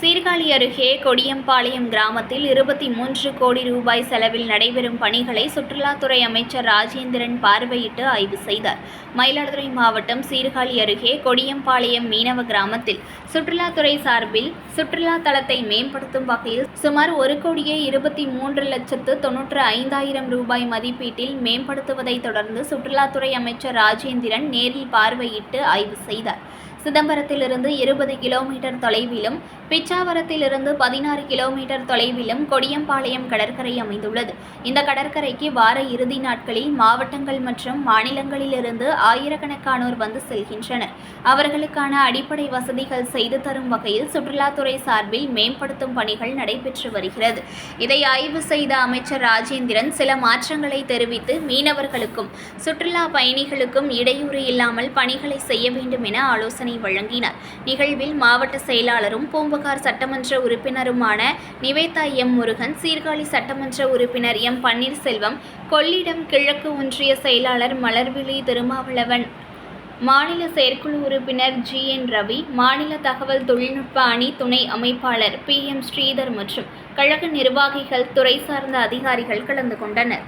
சீர்காழி அருகே கொடியம்பாளையம் கிராமத்தில் இருபத்தி மூன்று கோடி ரூபாய் செலவில் நடைபெறும் பணிகளை சுற்றுலாத்துறை அமைச்சர் ராஜேந்திரன் பார்வையிட்டு ஆய்வு செய்தார். மயிலாடுதுறை மாவட்டம் சீர்காழி அருகே கொடியம்பாளையம் மீனவ கிராமத்தில் சுற்றுலாத்துறை சார்பில் சுற்றுலா தலத்தை மேம்படுத்தும் வகையில் சுமார் ஒரு கோடியே இருபத்தி மூன்று லட்சத்து தொன்னூற்று ஐந்தாயிரம் ரூபாய் மதிப்பீட்டில் மேம்படுத்துவதை தொடர்ந்து சுற்றுலாத்துறை அமைச்சர் ராஜேந்திரன் நேரில் பார்வையிட்டு ஆய்வு செய்தார். சிதம்பரத்திலிருந்து இருபது கிலோமீட்டர் தொலைவிலும் பிச்சாவரத்திலிருந்து பதினாறு கிலோமீட்டர் தொலைவிலும் கொடியம்பாளையம் கடற்கரை அமைந்துள்ளது. இந்த கடற்கரைக்கு வார இறுதி நாட்களில் மாவட்டங்கள் மற்றும் மாநிலங்களிலிருந்து ஆயிரக்கணக்கானோர் வந்து செல்கின்றனர். அவர்களுக்கான அடிப்படை வசதிகள் செய்து தரும் வகையில் சுற்றுலாத்துறை சார்பில் மேம்படுத்தும் பணிகள் நடைபெற்று வருகிறது. இதை ஆய்வு செய்த அமைச்சர் ராஜேந்திரன் சில மாற்றங்களை தெரிவித்து மீனவர்களுக்கும் சுற்றுலா பயணிகளுக்கும் இடையூறு இல்லாமல் பணிகளை செய்ய வேண்டும் என ஆலோசனை வழங்கினார். நிகழ்வில் மாவட்ட செயலாளரும் பூம்புகார் சட்டமன்ற உறுப்பினருமான நிவேதா எம் முருகன் சீர்காழி சட்டமன்ற உறுப்பினர் எம் பன்னீர்செல்வம் கொள்ளிடம் கிழக்கு ஒன்றிய செயலாளர் மலர்விழி திருமாவளவன் மாநில செயற்குழு உறுப்பினர் ஜி என் ரவி மாநில தகவல் தொழில்நுட்ப அணி துணை அமைப்பாளர் பி எம் ஸ்ரீதர் மற்றும் கழக நிர்வாகிகள் துறை சார்ந்த அதிகாரிகள் கலந்து கொண்டனர்.